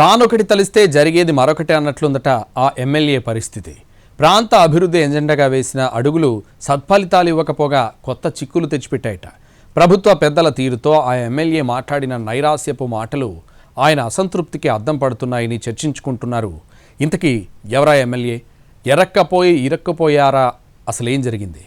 తానొకటి తలిస్తే జరిగేది మరొకటి అన్నట్లుందట ఆ ఎమ్మెల్యే పరిస్థితి. ప్రాంత అభివృద్ధి ఎజెండాగా వేసిన అడుగులు సత్ఫలితాలు ఇవ్వకపోగా కొత్త చిక్కులు తెచ్చిపెట్టాయట. ప్రభుత్వ పెద్దల తీరుతో ఆ ఎమ్మెల్యే మాట్లాడిన నైరాస్యపు మాటలు ఆయన అసంతృప్తికి అద్దం పడుతున్నాయని చర్చించుకుంటున్నారు. ఇంతకీ ఎవరా ఎమ్మెల్యే? ఎరక్కపోయి ఇరక్కపోయారా? అసలేం జరిగింది?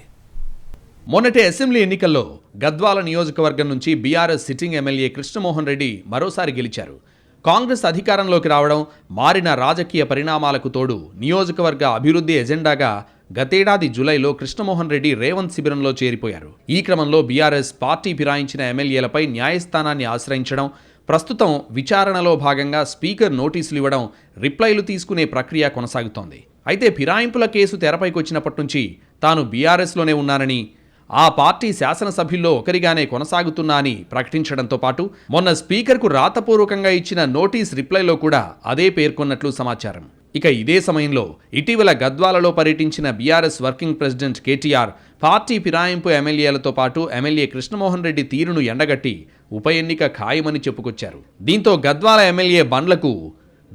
మొన్నటి అసెంబ్లీ ఎన్నికల్లో గద్వాల నియోజకవర్గం నుంచి BRS sitting MLA Krishnamohan Reddy మరోసారి గెలిచారు. కాంగ్రెస్ అధికారంలోకి రావడం మారిన రాజకీయ పరిణామాలకు తోడు నియోజకవర్గ అభివృద్ధి ఎజెండాగా గతేడాది జులైలో కృష్ణమోహన్ రెడ్డి రేవంత్ శిబిరంలో చేరిపోయారు. ఈ క్రమంలో బీఆర్ఎస్ పార్టీ ఫిరాయించిన ఎమ్మెల్యేలపై న్యాయస్థానాన్ని ఆశ్రయించడం ప్రస్తుతం విచారణలో భాగంగా స్పీకర్ నోటీసులు ఇవ్వడం రిప్లైలు తీసుకునే ప్రక్రియ కొనసాగుతోంది. అయితే ఫిరాయింపుల కేసు తెరపైకి వచ్చినప్పటి నుంచి తాను బీఆర్ఎస్లోనే ఉన్నానని ఆ పార్టీ శాసనసభ్యుల్లో ఒకరిగానే కొనసాగుతున్నా అని ప్రకటించడంతో పాటు మొన్న స్పీకర్కు రాతపూర్వకంగా ఇచ్చిన నోటీస్ రిప్లైలో కూడా అదే పేర్కొన్నట్లు సమాచారం. ఇక ఇదే సమయంలో ఇటీవల గద్వాలలో పర్యటించిన BRS working president KTR party ఫిరాయింపు ఎమ్మెల్యేలతో పాటు ఎమ్మెల్యే కృష్ణమోహన్ రెడ్డి తీరును ఎండగట్టి ఉప ఎన్నిక ఖాయమని చెప్పుకొచ్చారు. దీంతో గద్వాల ఎమ్మెల్యే బండ్లకు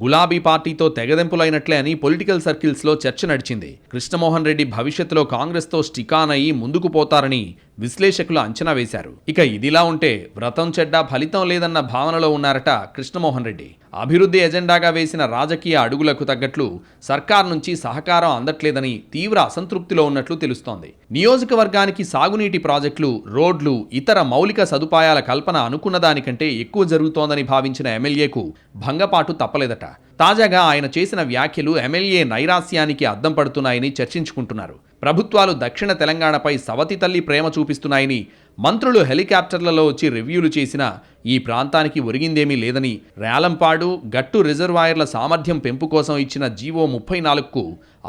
గులాబీ పార్టీతో తెగదెంపులైనట్లే అని పొలిటికల్ సర్కిల్స్లో చర్చ నడిచింది. కృష్ణమోహన్ రెడ్డి భవిష్యత్తులో కాంగ్రెస్తో స్టికాన్ అయ్యి ముందుకు పోతారని విశ్లేషకులు అంచనా వేశారు. ఇక ఇదిలా ఉంటే వ్రతం చెడ్డ ఫలితం లేదన్న భావనలో ఉన్నారట కృష్ణమోహన్ రెడ్డి. అభివృద్ధి ఎజెండాగా వేసిన రాజకీయ అడుగులకు తగ్గట్లు సర్కార్ నుంచి సహకారం అందట్లేదని తీవ్ర అసంతృప్తిలో ఉన్నట్లు తెలుస్తోంది. నియోజకవర్గానికి సాగునీటి ప్రాజెక్టులు రోడ్లు ఇతర మౌలిక సదుపాయాల కల్పన అనుకున్న దానికంటే ఎక్కువ జరుగుతోందని భావించిన ఎమ్మెల్యేకు భంగపాటు తప్పలేదట. తాజాగా ఆయన చేసిన వ్యాఖ్యలు ఎమ్మెల్యే నైరాస్యానికి అద్దం పడుతున్నాయని చర్చించుకుంటున్నారు. ప్రభుత్వాలు దక్షిణ తెలంగాణపై సవతి తల్లి ప్రేమ చూపిస్తున్నాయని మంత్రులు హెలికాప్టర్లలో వచ్చి రివ్యూలు చేసినా ఈ ప్రాంతానికి ఒరిగిందేమీ లేదని రేలంపాడు గట్టు రిజర్వాయర్ల సామర్థ్యం పెంపు కోసం ఇచ్చిన జీవో ముప్పై నాలుగుకు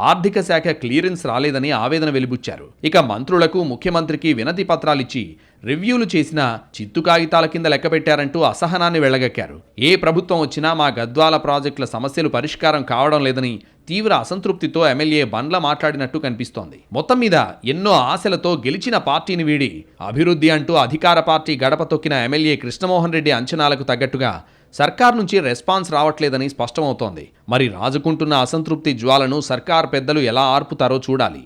ఆర్థిక శాఖ క్లియరెన్స్ రాలేదని ఆవేదన వెలిబుచ్చారు. ఇక మంత్రులకు ముఖ్యమంత్రికి వినతి పత్రాలిచ్చి రివ్యూలు చేసిన చిత్తు కాగితాల కింద లెక్కపెట్టారంటూ అసహనాన్ని వెళ్ళగక్కారు ఏ ప్రభుత్వం వచ్చినా మా గద్వాల ప్రాజెక్టుల సమస్యలు పరిష్కారం కావడం లేదని తీవ్ర అసంతృప్తితో ఎమ్మెల్యే బండ్ల మాట్లాడినట్టు కనిపిస్తోంది. మొత్తం మీద ఎన్నో ఆశలతో గెలిచిన పార్టీని వీడి అభివృద్ధి అభివృద్ధి అంటూ అధికార పార్టీ గడప తొక్కిన ఎమ్మెల్యే కృష్ణమోహన్ రెడ్డి అంచనాలకు తగ్గట్టుగా సర్కార్ నుంచి రెస్పాన్స్ రావట్లేదని స్పష్టమవుతోంది. మరి రాజుకుంటున్న అసంతృప్తి జ్వాలను సర్కార్ పెద్దలు ఎలా ఆర్పుతారో చూడాలి.